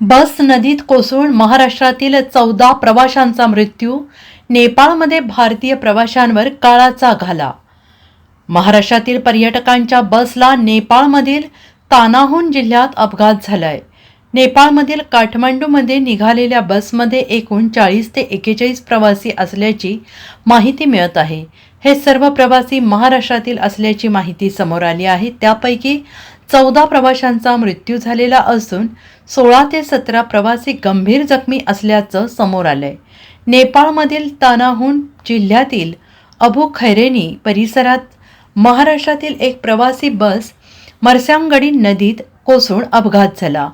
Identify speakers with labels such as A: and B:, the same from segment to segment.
A: बस नदीत कोसळून महाराष्ट्रातील चौदा प्रवाशांचा मृत्यू नेपाळमध्ये भारतीय प्रवाशांवर काळाचा घाला महाराष्ट्रातील पर्यटकांच्या बसला नेपाळमधील तानाहून जिल्ह्यात अपघात झालाय. नेपाळमधील काठमांडूमध्ये निघालेल्या बसमध्ये एकूण चाळीस ते एकेचाळीस प्रवासी असल्याची माहिती मिळत आहे. हे सर्व प्रवासी महाराष्ट्रातील असल्याची माहिती समोर आली आहे. त्यापैकी चौदा प्रवाशांचा मृत्यू झालेला असून सोळा ते सतरा प्रवासी गंभीर जखमी असल्याचं समोर आलंय. नेपाळमधील तानाहून जिल्ह्यातील अबू खैरेनी परिसरात महाराष्ट्रातील एक प्रवासी बस मरस्यांगडी नदीत कोसळून अपघात झाला.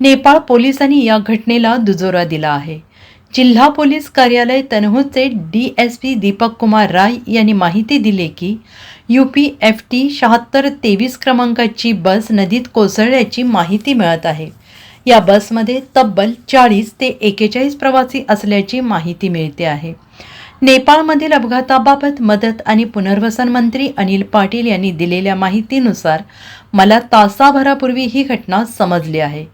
A: नेपाळ पोलिसांनी या घटनेला दुजोरा दिला आहे. जिल्हा पोलीस कार्यालय तनहूचे D S P Deepak Kumar Rai यांनी माहिती दिली की यू पी एफ टी शहात्तर तेवीस क्रमांकाची बस नदीत कोसळल्याची माहिती मिळत आहे. या बसमध्ये तब्बल चाळीस ते एकेचाळीस प्रवासी असल्याची माहिती मिळते आहे. नेपाळमधील अपघाताबाबत मदत आणि पुनर्वसन मंत्री अनिल पाटील यांनी दिलेल्या माहितीनुसार मला तासाभरापूर्वी ही घटना समजली आहे.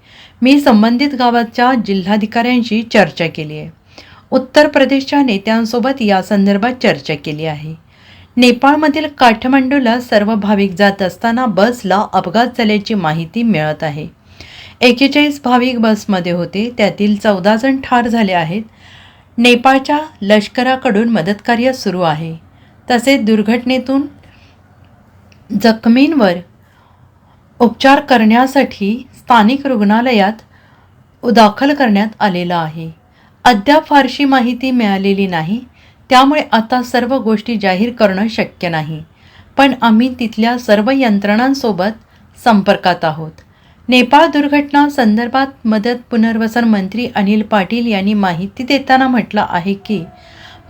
A: मी संबंधित गावाच्या जिल्हाधिकाऱ्यांशी चर्चा केली आहे. उत्तर प्रदेशच्या नेत्यांसोबत या संदर्भात चर्चा केली आहे. नेपाळमधील काठमांडूला सर्व भाविक जात असताना बसला अपघात झाल्याची माहिती मिळत आहे. एकेचाळीस भाविक बसमध्ये होते. त्यातील चौदा जण ठार झाले आहेत. नेपाळच्या लष्कराकडून मदतकार्य सुरू आहे. तसेच दुर्घटनेतून जखमींवर उपचार करण्यासाठी स्थानिक रुग्णालयात दाखल करण्यात आलेला आहे. अद्याप फारशी माहिती मिळालेली नाही. त्यामुळे आता सर्व गोष्टी जाहीर करणं शक्य नाही. पण आम्ही तिथल्या सर्व यंत्रणांसोबत संपर्कात आहोत. नेपाळ दुर्घटना संदर्भात मदत पुनर्वसन मंत्री अनिल पाटील यांनी माहिती देताना म्हटलं आहे की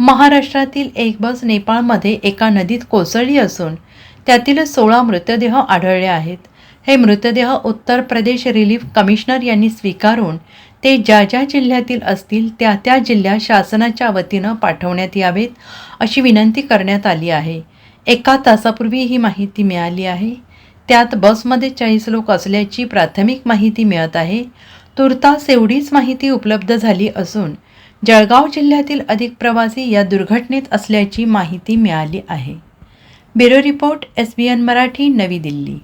A: महाराष्ट्रातील एक बस नेपाळमध्ये एका नदीत कोसळली असून त्यातील सोळा मृतदेह आढळले आहेत. हे मृतदेह उत्तर प्रदेश रिलीफ कमिशनर यांनी स्वीकारून ते ज्या ज्या जिल्ह्यातील असतील त्या त्या जिल्ह्यात शासनाच्या वतीनं पाठवण्यात यावेत अशी विनंती करण्यात आली आहे. एका तासापूर्वी ही माहिती मिळाली आहे. त्यात बसमध्ये चाळीस लोक असल्याची प्राथमिक माहिती मिळत आहे. तुर्तास एवढीच माहिती उपलब्ध झाली असून जळगाव जिल्ह्यातील अधिक प्रवासी या दुर्घटनेत असल्याची माहिती मिळाली आहे. Bureau report S B N Marathi Navi Delhi.